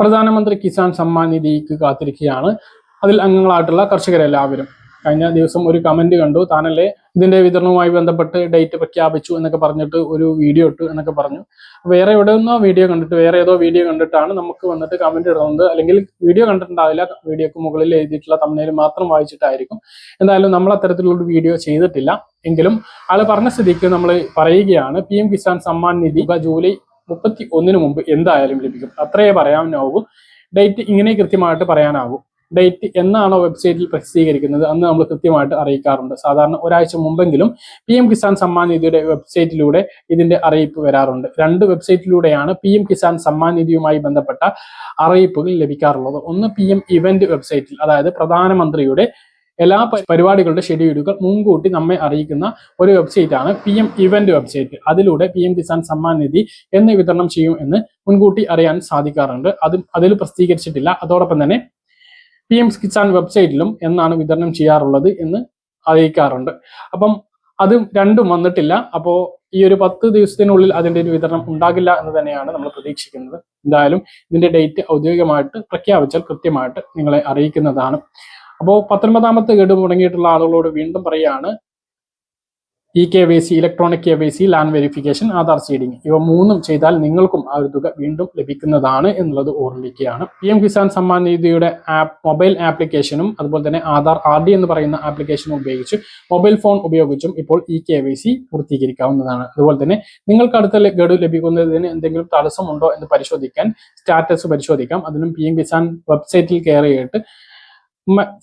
പ്രധാനമന്ത്രി കിസാൻ സമ്മാൻ നിധിക്ക് കാത്തിരിക്കുകയാണ്. അതിൽ അംഗങ്ങളായിട്ടുള്ള കർഷകരെല്ലാവരും. കഴിഞ്ഞ ദിവസം ഒരു കമന്റ് കണ്ടു. താനല്ലേ ഇതിന്റെ വിതരണവുമായി ബന്ധപ്പെട്ട് ഡേറ്റ് പ്രഖ്യാപിച്ചു എന്നൊക്കെ പറഞ്ഞിട്ട് ഒരു വീഡിയോ ഇട്ടു എന്നൊക്കെ പറഞ്ഞു. വേറെ എവിടെ നിന്നോ വീഡിയോ കണ്ടിട്ട് വേറെ ഏതോ വീഡിയോ കണ്ടിട്ടാണ് നമുക്ക് വന്നിട്ട് കമന്റ് ഇടുന്നത്. അല്ലെങ്കിൽ വീഡിയോ കണ്ടിട്ടുണ്ടാവില്ല. വീഡിയോക്ക് മുകളിൽ എഴുതിയിട്ടുള്ള തമ്മിൽ മാത്രം വായിച്ചിട്ടായിരിക്കും. എന്തായാലും നമ്മൾ അത്തരത്തിലുള്ള വീഡിയോ ചെയ്തിട്ടില്ല. എങ്കിലും ആൾ പറഞ്ഞ സ്ഥിതിക്ക് നമ്മൾ പറയുകയാണ്. പി കിസാൻ സമ്മാൻ നിധി ജൂലൈ മുപ്പത്തി ഒന്നിന് മുമ്പ് എന്തായാലും ലഭിക്കും. അത്രയേ പറയാനാവൂ. ഡേറ്റ് ഇങ്ങനെ കൃത്യമായിട്ട് പറയാനാവൂ. ഡേറ്റ് എന്നാണോ വെബ്സൈറ്റിൽ പ്രസിദ്ധീകരിക്കുന്നത്? അന്ന് നമ്മൾ കൃത്യമായിട്ട് അറിയിക്കാറുണ്ട്. സാധാരണ ഒരാഴ്ച മുമ്പെങ്കിലും പി എം കിസാൻ സമ്മാൻ നിധിയുടെ വെബ്സൈറ്റിലൂടെ ഇതിന്റെ അറിയിപ്പ് വരാറുണ്ട്. രണ്ട് വെബ്സൈറ്റിലൂടെയാണ് പി എം കിസാൻ സമ്മാൻ നിധിയുമായി ബന്ധപ്പെട്ട അറിയിപ്പുകൾ ലഭിക്കാറുള്ളത്. ഒന്ന് പി എം ഇവന്റ് വെബ്സൈറ്റിൽ അതായത് പ്രധാനമന്ത്രിയുടെ എല്ലാ പരിപാടികളുടെ ഷെഡ്യൂളുകൾ മുൻകൂട്ടി നമ്മെ അറിയിക്കുന്ന ഒരു വെബ്സൈറ്റ് ആണ് പി എം ഇവന്റ് വെബ്സൈറ്റ് അതിലൂടെ പി എം കിസാൻ സമ്മാൻ നിധി എന്ന് വിതരണം ചെയ്യും എന്ന് മുൻകൂട്ടി അറിയാൻ സാധിക്കാറുണ്ട്. അത് അതിൽ പ്രസിദ്ധീകരിച്ചിട്ടില്ല. അതോടൊപ്പം തന്നെ പി എം കിസാൻ വെബ്സൈറ്റിലും എന്നാണ് വിതരണം ചെയ്യാറുള്ളത് എന്ന് അറിയിക്കാറുണ്ട്. അപ്പം അത് രണ്ടും വന്നിട്ടില്ല. അപ്പോൾ ഈ ഒരു പത്ത് ദിവസത്തിനുള്ളിൽ അതിന്റെ ഒരു വിതരണം ഉണ്ടാകില്ല എന്ന് തന്നെയാണ് നമ്മൾ പ്രതീക്ഷിക്കുന്നത്. എന്തായാലും ഇതിന്റെ ഡേറ്റ് ഔദ്യോഗികമായിട്ട് പ്രഖ്യാപിച്ചാൽ കൃത്യമായിട്ട് നിങ്ങളെ അറിയിക്കുന്നതാണ്. അപ്പോൾ പത്തൊൻപതാമത്തെ ഗഡു മുടങ്ങിയിട്ടുള്ള ആളുകളോട് വീണ്ടും പറയുകയാണ് E K Y C electronic K Y C land verification Aadhaar seeding ഇവ മൂന്നും ചെയ്താൽ നിങ്ങൾക്കും ആ ഒരു തുക വീണ്ടും ലഭിക്കുന്നതാണ് എന്നുള്ളത് ഓർമ്മിക്കുകയാണ്. പി എം കിസാൻ സമ്മാൻ നിധിയുടെ ആപ്പ് മൊബൈൽ ആപ്ലിക്കേഷനും അതുപോലെ തന്നെ ആധാർ ആർ ഡി എന്ന് പറയുന്ന ആപ്ലിക്കേഷനും ഉപയോഗിച്ച് മൊബൈൽ ഫോൺ ഉപയോഗിച്ചും ഇപ്പോൾ ഇ കെ വൈ സി പൂർത്തീകരിക്കാവുന്നതാണ്. അതുപോലെ തന്നെ നിങ്ങൾക്ക് അടുത്ത ഗഡു ലഭിക്കുന്നതിന് എന്തെങ്കിലും തടസ്സമുണ്ടോ എന്ന് പരിശോധിക്കാൻ സ്റ്റാറ്റസ് പരിശോധിക്കാം. അതിനും പി എം കിസാൻ വെബ്സൈറ്റിൽ കയറിയിട്ട്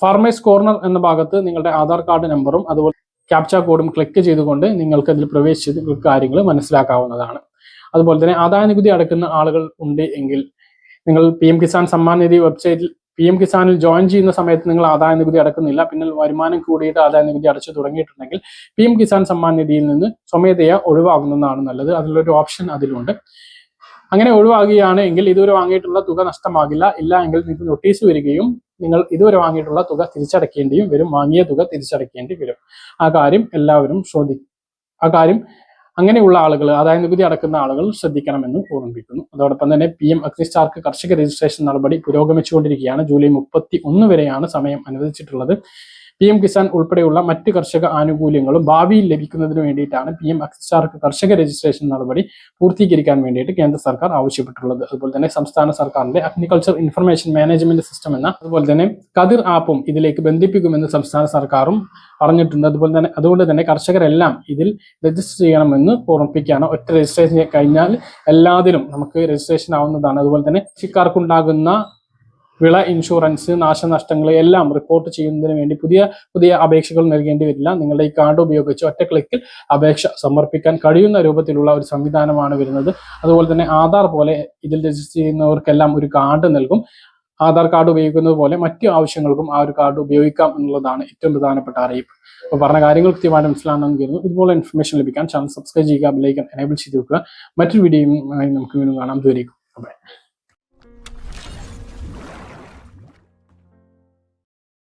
ഫാർമേഴ്സ് കോർണർ എന്ന ഭാഗത്ത് നിങ്ങളുടെ ആധാർ കാർഡ് നമ്പറും അതുപോലെ ക്യാപ്ച കോഡും ക്ലിക്ക് ചെയ്തുകൊണ്ട് നിങ്ങൾക്ക് അതിൽ പ്രവേശിച്ച് കാര്യങ്ങൾ മനസ്സിലാക്കാവുന്നതാണ്. അതുപോലെ തന്നെ ആദായ നികുതി അടക്കുന്ന ആളുകൾ ഉണ്ട് എങ്കിൽ നിങ്ങൾ പി എം കിസാൻ സമ്മാൻ നിധി വെബ്സൈറ്റിൽ പി എം കിസാനിൽ ജോയിൻ ചെയ്യുന്ന സമയത്ത് നിങ്ങൾ ആദായ നികുതി അടക്കുന്നില്ല. പിന്നെ വരുമാനം കൂടിയിട്ട് ആദായ നികുതി അടച്ചു തുടങ്ങിയിട്ടുണ്ടെങ്കിൽ പി എം കിസാൻ സമ്മാൻ നിധിയിൽ നിന്ന് സ്വമേധയാ ഒഴിവാകുന്നതാണ് നല്ലത്. അതിലൊരു ഓപ്ഷൻ അതിലുണ്ട്. അങ്ങനെ ഒഴിവാകുകയാണ് എങ്കിൽ ഇതുവരെ വാങ്ങിയിട്ടുള്ള തുക നഷ്ടമാകില്ല. ഇല്ല എങ്കിൽ നിങ്ങൾക്ക് നോട്ടീസ് വരികയും നിങ്ങൾ ഇതുവരെ വാങ്ങിയിട്ടുള്ള തുക തിരിച്ചടയ്ക്കേണ്ടിയും വരും. വാങ്ങിയ തുക തിരിച്ചടക്കേണ്ടി വരും. ആ കാര്യം എല്ലാവരും ശ്രദ്ധി ആ കാര്യം അങ്ങനെയുള്ള ആളുകൾ അതായത് നികുതി അടക്കുന്ന ആളുകൾ ശ്രദ്ധിക്കണമെന്ന് ഓർമ്മിപ്പിക്കുന്നു. അതോടൊപ്പം തന്നെ പി എം അഗ്നിസ്റ്റാർക്ക് കർഷക രജിസ്ട്രേഷൻ നടപടി പുരോഗമിച്ചുകൊണ്ടിരിക്കുകയാണ്. ജൂലൈ മുപ്പത്തി ഒന്ന് വരെയാണ് സമയം അനുവദിച്ചിട്ടുള്ളത്. പി എം കിസാൻ ഉൾപ്പെടെയുള്ള മറ്റ് കർഷക ആനുകൂല്യങ്ങളും ഭാവിയിൽ ലഭിക്കുന്നതിന് വേണ്ടിയിട്ടാണ് പി എം അക്സാർക്ക് കർഷക രജിസ്ട്രേഷൻ നടപടി പൂർത്തീകരിക്കാൻ വേണ്ടിയിട്ട് കേന്ദ്ര സർക്കാർ ആവശ്യപ്പെട്ടിട്ടുള്ളത്. അതുപോലെ തന്നെ സംസ്ഥാന സർക്കാരിന്റെ അഗ്രികൾച്ചർ ഇൻഫർമേഷൻ മാനേജ്മെന്റ് സിസ്റ്റം എന്ന അതുപോലെ തന്നെ കതിർ ആപ്പും ഇതിലേക്ക് ബന്ധിപ്പിക്കുമെന്ന് സംസ്ഥാന സർക്കാരും പറഞ്ഞിട്ടുണ്ട്. അതുപോലെ തന്നെ അതുകൊണ്ട് തന്നെ കർഷകരെല്ലാം ഇതിൽ രജിസ്റ്റർ ചെയ്യണമെന്ന് ഓർമ്മിപ്പിക്കുകയാണ്. ഒറ്റ രജിസ്ട്രേഷൻ കഴിഞ്ഞാൽ എല്ലാത്തിലും നമുക്ക് രജിസ്ട്രേഷൻ ആവുന്നതാണ്. അതുപോലെ തന്നെ കൃഷിക്കാർക്കുണ്ടാകുന്ന വിള ഇൻഷുറൻസ് നാശനഷ്ടങ്ങൾ എല്ലാം റിപ്പോർട്ട് ചെയ്യുന്നതിന് വേണ്ടി പുതിയ പുതിയ അപേക്ഷകൾ നൽകേണ്ടി വരില്ല. നിങ്ങളുടെ ഈ കാർഡ് ഉപയോഗിച്ച് ഒറ്റ ക്ലിക്കിൽ അപേക്ഷ സമർപ്പിക്കാൻ കഴിയുന്ന രൂപത്തിലുള്ള ഒരു സംവിധാനമാണ് വരുന്നത്. അതുപോലെ തന്നെ ആധാർ പോലെ ഇതിൽ രജിസ്റ്റർ ചെയ്യുന്നവർക്കെല്ലാം ഒരു കാർഡ് നൽകും. ആധാർ കാർഡ് ഉപയോഗിക്കുന്നത് പോലെ മറ്റു ആവശ്യങ്ങൾക്കും ആ ഒരു കാർഡ് ഉപയോഗിക്കാം എന്നുള്ളതാണ് ഏറ്റവും പ്രധാനപ്പെട്ട അറിയിപ്പ്. അപ്പോൾ പറഞ്ഞ കാര്യങ്ങൾ കൃത്യമായിട്ട് മനസ്സിലാണെന്ന് കരുതുന്നു. ഇതുപോലെ ഇൻഫർമേഷൻ ലഭിക്കാൻ ചാനൽ സബ്സ്ക്രൈബ് ചെയ്യുക ബെല്ലൈക്കൻ എനേബിൾ ചെയ്ത് വെക്കുക. മറ്റൊരു വീഡിയോയും നമുക്ക് വീണ്ടും കാണാം. ദൂരേക്കും